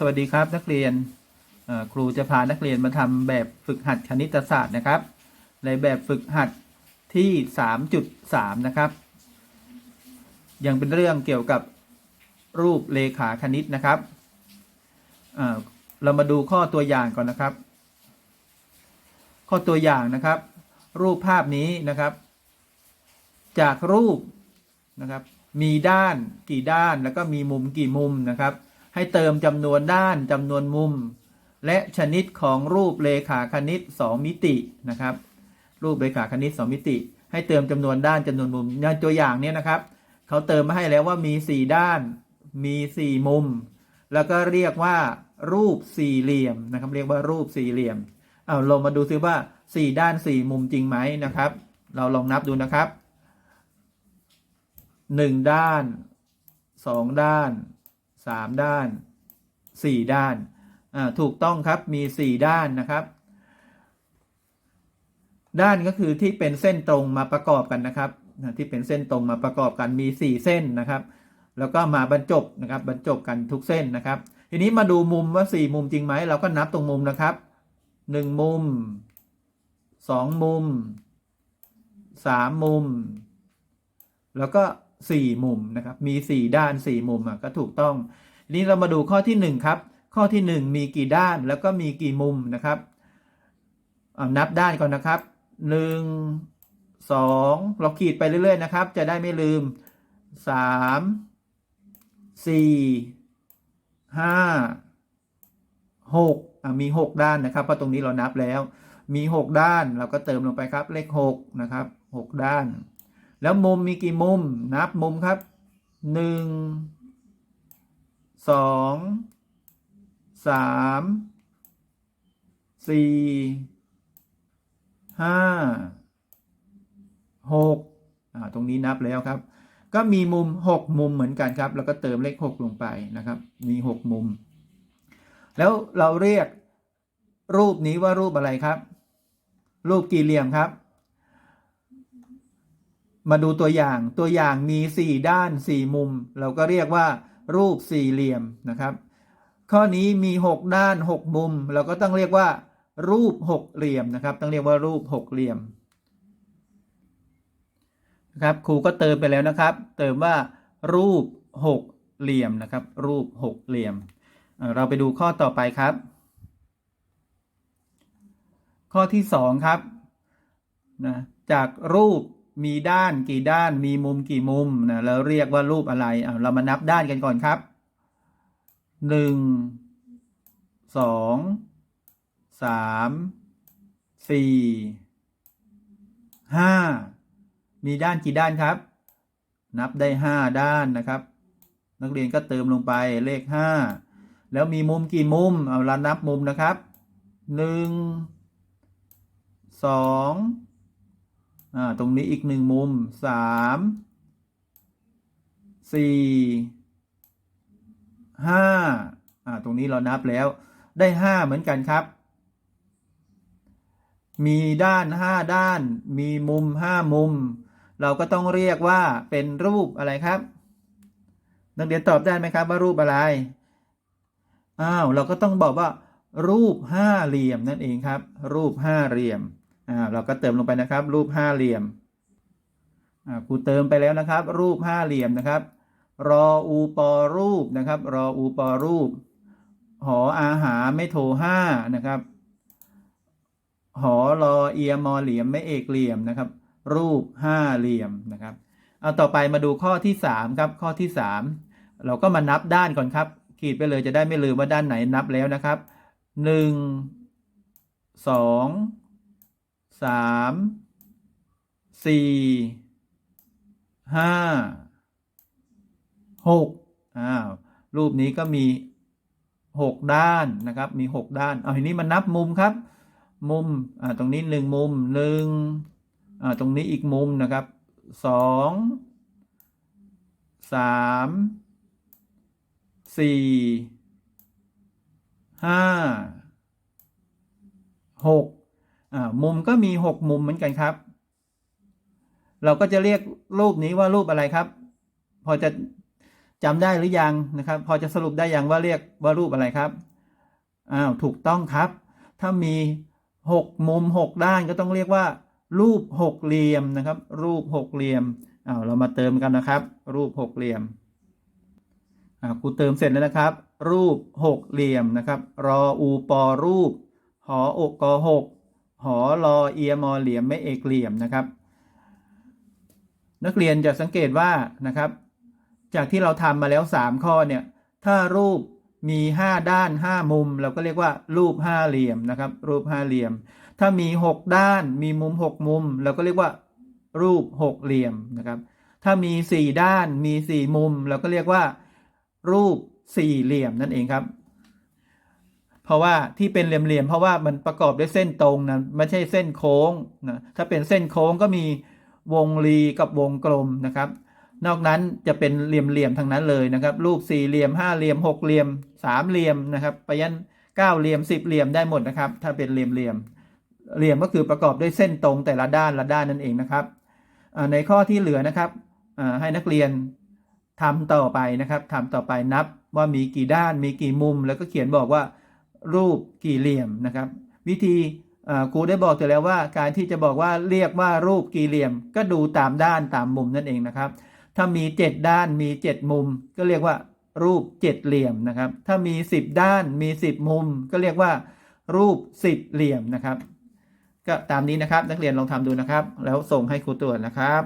สวัสดีครับนักเรียนครูจะพานักเรียนมาทำแบบฝึกหัดคณิตศาสตร์นะครับ ในแบบฝึกหัดที่ 3.3 นะครับ ยังเป็นเรื่องเกี่ยวกับรูปเลขาคณิตนะครับเรามาดูข้อตัวอย่างก่อนนะครับ ข้อตัวอย่างนะครับ รูปภาพนี้นะครับ จากรูปนะครับ มีด้านกี่ด้านแล้วก็มีมุมกี่มุมนะครับ ให้เติมจำนวนด้านจำนวนมุม และชนิดของรูปเลขาคณิต 2 มิตินะครับ รูปเลขาคณิต 2 มิติ ให้เติมจำนวนด้านจำนวนมุมในตัวอย่างเนี้นะครับเขาเติมมาให้แล้วว่ามี 4 ด้านมี 4 มุม แล้วก็เรียกว่า รูปสี่เหลี่ยมนะครับ เรียกว่ารูปสี่เหลี่ยมเอาลงมาดูซิว่า 4 ด้าน 4 มุมจริงไหมนะครับ เราลองนับดูนะครับ 1 ด้าน 2 ด้าน 3 ด้าน 4 ด้านอ่าถูกต้องครับมี 4 ด้านนะครับ ด้านก็คือที่เป็นเส้นตรงมาประกอบกันนะครับที่เป็นเส้นตรงมาประกอบกันมี 4 เส้นนะครับ แล้วก็มาบรรจบนะครับบรรจบกันทุกเส้นนะครับ ทีนี้มาดูมุมว่า 4 มุมจริงไหมเราก็นับตรงมุมนะครับ 1 มุม 2 มุม 3 มุม แล้วก็ 4 มุมนะครับ มี 4 ด้าน 4 มุมอะก็ถูกต้อง นี้เรามาดูข้อที่ 1 ครับ ข้อที่ 1 มีกี่ด้านแล้วก็มีกี่มุมนะครับเอานับด้านก่อนนะครับ 1 2 เราขีดไปเรื่อยๆนะครับ จะได้ไม่ลืม 3 4 5 6อะมี 6 ด้านนะครับ เพราะตรงนี้เรานับแล้ว มี 6 ด้านเราก็เติมลงไปครับ เลข 6 นะครับ 6 ด้าน แล้วมุมมีกี่มุม นับมุมครับหนึ่งสองสามสี่ห้าหกตรงนี้นับแล้วครับ ก็มีมุมหกมุมเหมือนกันครับ แล้วก็เติมเลขหกลงไปนะครับ มีหกมุม แล้วเราเรียกรูปนี้ว่ารูปอะไรครับ รูปกี่เหลี่ยมครับ มาดูตัวอย่างตัวอย่างมี 4 ด้าน 4 มุม เราก็เรียกว่า รูปสี่เหลี่ยมนะครับ ข้อนี้มี 6 ด้าน 6 มุม เราก็ต้องเรียกว่า รูปหกเหลี่ยมนะครับ ต้องเรียกว่ารูปหกเหลี่ยมนะครับครูก็เติมไปแล้วนะครับ เติมว่า รูปหกเหลี่ยมนะครับ รูปหกเหลี่ยม เราไปดูข้อต่อไปครับ ข้อที่สองครับนะจากรูป มีด้านกี่ด้านมีมุมกี่มุมนะเราเรียกว่ารูปอะไรเอาเรามานับด้านกันก่อนครับหนึ่งสองสามสี่ห้ามีด้านกี่ด้านครับ นับได้ห้าด้านนะครับ นักเรียนก็เติมลงไปเลขห้าแล้วมีมุมกี่มุมเอาเรานับมุมนะครับหนึ่งสอง อ่าตรงนี้อีกหนึ่งมุมสามสี่ห้าอ่าตรงนี้เรานับแล้วได้ห้าเหมือนกันครับ มีด้านห้าด้าน มีมุมห้ามุม เราก็ต้องเรียกว่าเป็นรูปอะไรครับ นักเรียนตอบได้ไหมครับว่ารูปอะไรอ้าวเราก็ต้องบอกว่า รูปห้าเหลี่ยมนั่นเองครับ รูปห้าเหลี่ยม อ่าเราก็เติมลงไปนะครับ รูปห้าเหลี่ยมอ่าครูเติมไปแล้วนะครับ รูปห้าเหลี่ยมนะครับ รออูปอรูปนะครับ รออูปอรูป หออาหาไม่โทห้านะครับ หอรอเอียมอเหลี่ยมไม่เอกเหลี่ยมนะครับ รูปห้าเหลี่ยมนะครับเอาต่อไปมาดูข้อที่สามครับข้อที่สามเราก็มานับด้านก่อนครับ ขีดไปเลยจะได้ไม่ลืมว่าด้านไหนนับแล้วนะครับหนึ่ง สามสี่ห้าหกอ้าวรูปนี้ก็มีหกด้านนะครับมีหกด้านเอาทีนี้มานับมุมครับ มุมอ่าตรงนี้หนึ่งมุมหนึ่งอ่าตรงนี้อีกมุมนะครับสองสามสี่ห้าหก มุมก็มีหกมุมเหมือนกันครับ เราก็จะเรียกรูปนี้ว่ารูปอะไรครับ พอจะจำได้หรือยังนะครับ พอจะสรุปได้ยังว่าเรียกว่ารูปอะไรครับอ้าวถูกต้องครับ ถ้ามีหกมุมหกด้านก็ต้องเรียกว่า รูปหกเหลี่ยมนะครับ รูปหกเหลี่ยมอ้าวเรามาเติมกันนะครับ รูปหกเหลี่ยมอ่าครูเติมเสร็จแล้วนะครับ รูปหกเหลี่ยมนะครับรออูปอรูปหออกกหก หอรอเอียมอเหลี่ยมไม่เอกเหลี่ยมนะครับ นักเรียนจะสังเกตว่านะครับ จากที่เราทำมาแล้ว 3 ข้อเนี่ยถ้ารูปมี 5 ด้าน 5 มุม เราก็เรียกว่า รูปห้าเหลี่ยมนะครับ รูปห้าเหลี่ยม ถ้ามี 6 ด้านมีมุม 6 มุม เราก็เรียกว่า รูปหกเหลี่ยมนะครับ ถ้ามี 4 ด้านมี 4 มุม เราก็เรียกว่า รูปสี่เหลี่ยมนั่นเองครับ เพราะว่าที่เป็นเหลี่ยมๆเพราะว่ามันประกอบด้วยเส้นตรงนะไม่ใช่เส้นโค้งนะถ้าเป็นเส้นโค้งก็มีวงรีกับวงกลมนะครับ นอกนั้นจะเป็นเหลี่ยมๆทั้งนั้นเลยนะครับ รูปสี่เหลี่ยมห้าเหลี่ยมหกเหลี่ยมสามเหลี่ยมนะครับไปยันเก้าเหลี่ยมสิบเหลี่ยมได้หมดนะครับ ถ้าเป็นเหลี่ยมเหลี่ยมเหลี่ยมก็คือประกอบด้วยเส้นตรงแต่ละด้านละด้านนั่นเองนะครับในข้อที่เหลือนะครับให้นักเรียนทำต่อไปนะครับทำต่อไปนับว่ามีกี่ด้านมีกี่มุม แล้วก็เขียนบอกว่า รูปกี่เหลี่ยมนะครับ วิธีครูได้บอกไปแล้วว่าการที่จะบอกว่าเรียกว่ารูปกี่เหลี่ยม ก็ดูตามด้านตามมุมนั่นเองนะครับ ถ้ามี 7 ด้านมี 7 มุม ก็เรียกว่ารูปเจ็ดเหลี่ยมนะครับ ถ้ามี 10 ด้านมี 10 มุม ก็เรียกว่า รูปสิบเหลี่ยมนะครับ ก็ตามนี้นะครับนักเรียนลองทำดูนะครับ แล้วส่งให้ครูตรวจนะครับ